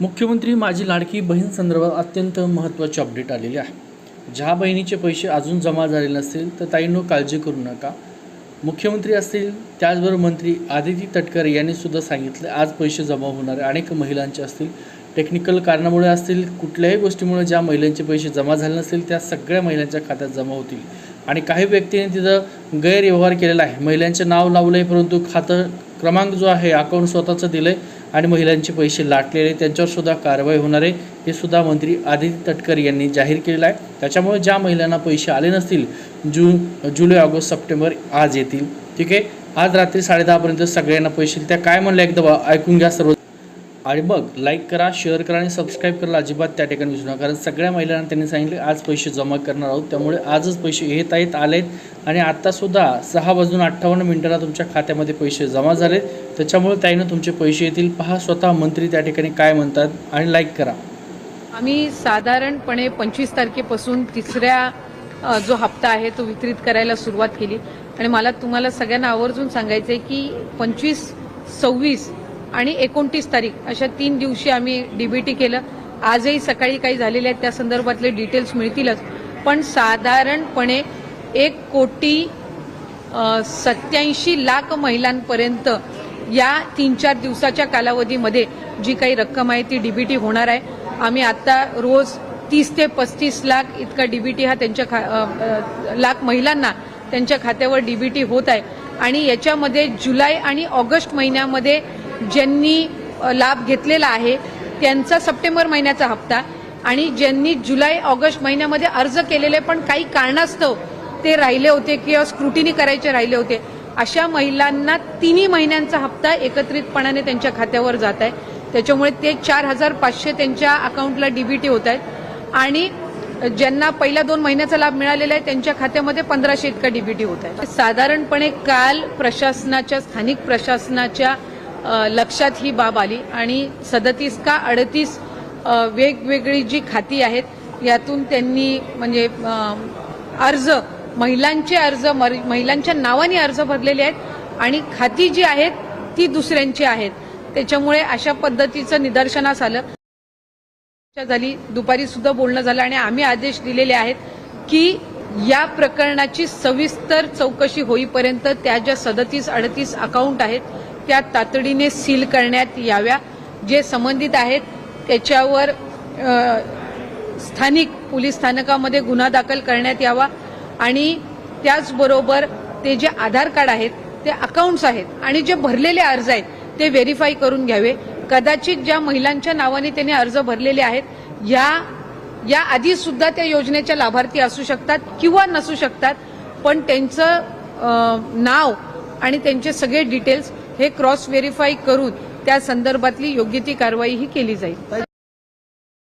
मुख्यमंत्री माझी लाडकी बहीण संदर्भात अत्यंत महत्त्वाची अपडेट आलेली आहे. ज्या बहिणीचे पैसे अजून जमा झाले नसतील तर ताईंनो काळजी करू नका. मुख्यमंत्री असतील त्याचबरोबर मंत्री आदिती तटकरे यांनी सुद्धा सांगितलं आज पैसे जमा होणारे अनेक महिलांचे असतील टेक्निकल कारणामुळे असतील कुठल्याही गोष्टीमुळे ज्या महिलांचे पैसे जमा झाले नसतील त्या सगळ्या महिलांच्या खात्यात जमा होतील. आणि काही व्यक्तीने तिथं गैरव्यवहार केलेला आहे. महिलांचे नाव लावलं आहे परंतु खातं क्रमांक जो आहे अकाउंट स्वतःचं दिलं आहे आणि महिलांचे पैसे लाटलेले त्यांच्यावर सुद्धा कारवाई होणार आहे हे सुद्धा मंत्री आदित्य तटकर यांनी जाहीर केलेलं आहे. त्याच्यामुळे ज्या महिलांना पैसे आले नसतील जून जुलै ऑगस्ट सप्टेंबर आज येतील. ठीक आहे? आज रात्री साडेदहापर्यंत सगळ्यांना पैसे त्या काय म्हणल्या? एकदा बा- ऐकून घ्या सर्व आणि बघ लाईक करा शेअर करा आणि सबस्क्राईब करायला अजिबात त्या ठिकाणी विसरू नका. कारण सगळ्या महिलांना त्यांनी सांगितले आज पैसे जमा करणार आहोत. त्यामुळे आजच पैसे येत आहेत आलेत. आणि आत्तासुद्धा सहा वाजून अठ्ठावन्न मिनिटाला तुमच्या खात्यामध्ये पैसे जमा झालेत त्याच्यामुळे त्याईनं तुमचे पैसे येतील. पहा स्वतः मंत्री त्या ठिकाणी काय म्हणतात आणि लाईक करा. आम्ही साधारणपणे पंचवीस तारखेपासून तिसऱ्या जो हप्ता आहे तो वितरित करायला सुरुवात केली. आणि मला तुम्हाला सगळ्यांना आवर्जून सांगायचं आहे की पंचवीस सव्वीस आणि एकोणतीस तारीख अशा तीन दिवशी आम्ही डीबीटी केलं. आजही सकाळी काही झालेले आहेत त्या संदर्भातले डिटेल्स मिळतीलच. पण साधारणपणे एक कोटी सत्याऐंशी लाख महिलांपर्यंत या तीन चार दिवसाच्या कालावधीमध्ये जी काही रक्कम आहे ती डीबीटी होणार आहे. आम्ही आता रोज तीस ते पस्तीस लाख इतका डीबीटी हा त्यांच्या खा लाख महिलांना त्यांच्या खात्यावर डीबीटी होत आहे. आणि याच्यामध्ये जुलै आणि ऑगस्ट महिन्यामध्ये ज्यांनी लाभ घेतलेला आहे त्यांचा सप्टेंबर महिन्याचा हप्ता आणि ज्यांनी जुलै ऑगस्ट महिन्यामध्ये अर्ज केलेले पण काही कारणास्तव ते राहिले होते किंवा स्क्रुटिनी करायचे राहिले होते अशा महिलांना तिन्ही महिन्यांचा हप्ता एकत्रितपणाने त्यांच्या खात्यावर जात आहे. त्याच्यामुळे ते चार हजार पाचशे त्यांच्या अकाउंटला डीबीटी होत आहेत आणि ज्यांना पहिल्या दोन महिन्याचा लाभ मिळालेला आहे त्यांच्या खात्यामध्ये पंधराशे इतका डीबीटी होत आहे. साधारणपणे काल प्रशासनाच्या स्थानिक प्रशासनाच्या लक्षात ही बाब आली. आणि सदतीस का अडतीस वेगवेगळी जी खाती आहेत यातून त्यांनी म्हणजे अर्ज महिलांचे अर्ज मर- महिलांच्या नावाने अर्ज भरलेले आहेत आणि खाती जी आहेत ती दुसऱ्यांची आहेत. त्याच्यामुळे अशा पद्धतीचं निदर्शनास आलं. झाली दुपारी सुद्धा बोलणं झालं आणि आम्ही आदेश दिलेले आहेत की या प्रकरणाची सविस्तर चौकशी होईपर्यंत त्या ज्या सदतीस अडतीस अकाउंट आहेत त्या तातडीने सील करण्यात याव्या. जे संबंधित आहेत त्याच्यावर स्थानिक पोलीस स्थानकामध्ये गुन्हा दाखल करण्यात यावा आणि त्याचबरोबर ते जे आधार कार्ड आहेत ते अकाउंट्स आहेत आणि जे भरलेले अर्ज आहेत ते व्हेरीफाय करून घ्यावे. कदाचित ज्या महिलांच्या नावाने त्यांनी अर्ज भरलेले आहेत या या आधी सुद्धा त्या योजनेच्या लाभार्थी असू शकतात किंवा नसू शकतात पण त्यांचं नाव आणि त्यांचे सगळे डिटेल्स हे क्रॉस व्हेरीफाय करून त्या संदर्भातली योग्य ती कारवाईही केली जाईल.